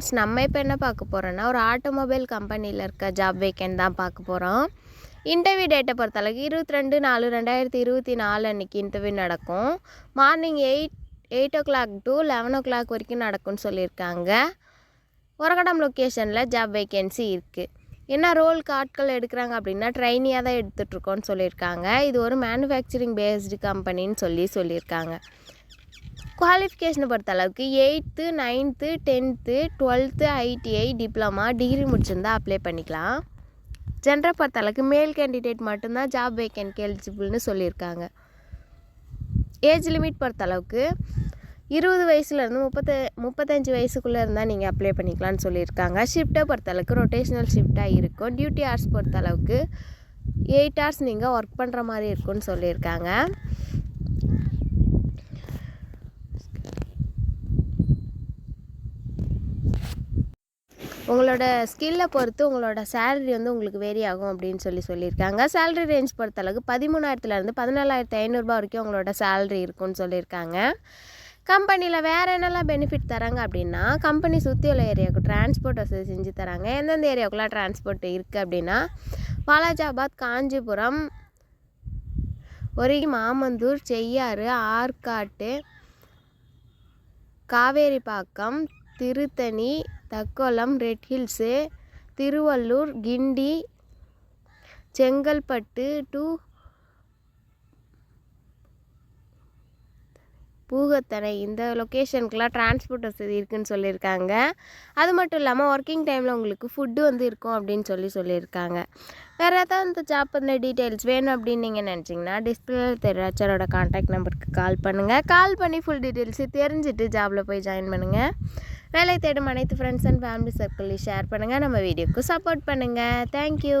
Friends நம்ம இப்போ என்ன பார்க்க போகிறோன்னா ஒரு ஆட்டோமொபைல் கம்பெனியில் இருக்க ஜாப் வேக்கன் தான் பார்க்க போகிறோம் இன்டர்வியூ டேட்டை பொறுத்தளவுக்கு இருபத்தி ரெண்டு நாலு ரெண்டாயிரத்தி இருபத்தி நாலு அன்றைக்கி இன்டர்வியூ நடக்கும். Morning eight eight o'clock to eleven o'clock வரைக்கும் நடக்கும்னு சொல்லியிருக்காங்க. உரகடம் லொக்கேஷனில் ஜாப் வேக்கன்சி இருக்குது என்ன ரோலுக்கு ஆட்கள் எடுக்கிறாங்க அப்படின்னா ட்ரைனியாக தான் எடுத்துகிட்ருக்கோன்னு சொல்லியிருக்காங்க. இது ஒரு மேனுஃபேக்சரிங் பேஸ்டு கம்பெனின்னு சொல்லி சொல்லியிருக்காங்க. குவாலிஃபிகேஷனை பொறுத்த அளவுக்கு eighth ninth tenth twelfth ITI diploma degree முடிச்சிருந்தா அப்ளை பண்ணிக்கலாம். ஜென்டரை பொறுத்த அளவுக்கு மேல் கேண்டிடேட் மட்டும்தான் ஜாப் வேக்கன்ட்க்கு எலிஜிபிள்னு சொல்லியிருக்காங்க. ஏஜ் லிமிட் பொறுத்த அளவுக்கு இருபது வயசுலேருந்து முப்பத்த முப்பத்தஞ்சு வயசுக்குள்ளே இருந்தால் நீங்கள் அப்ளை பண்ணிக்கலாம்னு சொல்லியிருக்காங்க. ஷிஃப்ட்டை பொறுத்த அளவுக்கு ரொட்டேஷனல் ஷிஃப்ட்டாக இருக்கும். டியூட்டி ஹவர்ஸ் பொறுத்தளவுக்கு எயிட் ஹவர்ஸ் நீங்கள் ஒர்க் பண்ணுற மாதிரி இருக்கும்னு சொல்லியிருக்காங்க. உங்களோட ஸ்கில்லை பொறுத்து உங்களோட சேலரி வந்து உங்களுக்கு வேரி ஆகும் அப்படின்னு சொல்லி சொல்லியிருக்காங்க. சேலரி ரேஞ்ச் பொறுத்தளவுக்கு பதிமூணாயிரத்துலேருந்து பதினாலாயிரத்து ஐநூறுரூபா வரைக்கும் உங்களோட சேலரி இருக்கும்னு சொல்லியிருக்காங்க. கம்பெனியில் வேறு என்னெல்லாம் பெனிஃபிட் தராங்க அப்படின்னா கம்பெனி சுற்றி உள்ள ஏரியாவுக்கு டிரான்ஸ்போர்ட் வசதி செஞ்சு தராங்க. எந்தெந்த ஏரியாவுக்குலாம் டிரான்ஸ்போர்ட் இருக்குது அப்படின்னா வாலாஜாபாத் காஞ்சிபுரம் ஒரே Mamandur Cheyyar Arcot Kaveripakkam Tiruttani Takkolam red hills Tiruvallur Guindy Chengalpattu to பூகத்தனை. இந்த லொக்கேஷனுக்குலாம் டிரான்ஸ்போர்ட் வசதி இருக்குன்னு சொல்லியிருக்காங்க. அது மட்டும் இல்லாமல் ஒர்க்கிங் டைமில் உங்களுக்கு ஃபுட்டு வந்து இருக்கும் அப்படின்னு சொல்லி சொல்லியிருக்காங்க. வேறு ஏதாவது இந்த ஜாப் பற்றின டீட்டெயில்ஸ் வேணும் அப்படின்னு நீங்கள் நினச்சிங்கன்னா டிஸ்பிளே தெரியாச்சரோட காண்டாக்ட் நம்பருக்கு கால் பண்ணுங்கள் கால் பண்ணி ஃபுல் டீட்டெயில்ஸு தெரிஞ்சுட்டு ஜாபில் போய் ஜாயின் பண்ணுங்கள் வேலை தேடும் அனைத்து ஃப்ரெண்ட்ஸ் அண்ட் ஃபேமிலி சர்க்கிளையும் ஷேர் பண்ணுங்கள் நம்ம வீடியோக்கு சப்போர்ட் பண்ணுங்கள் தேங்க்யூ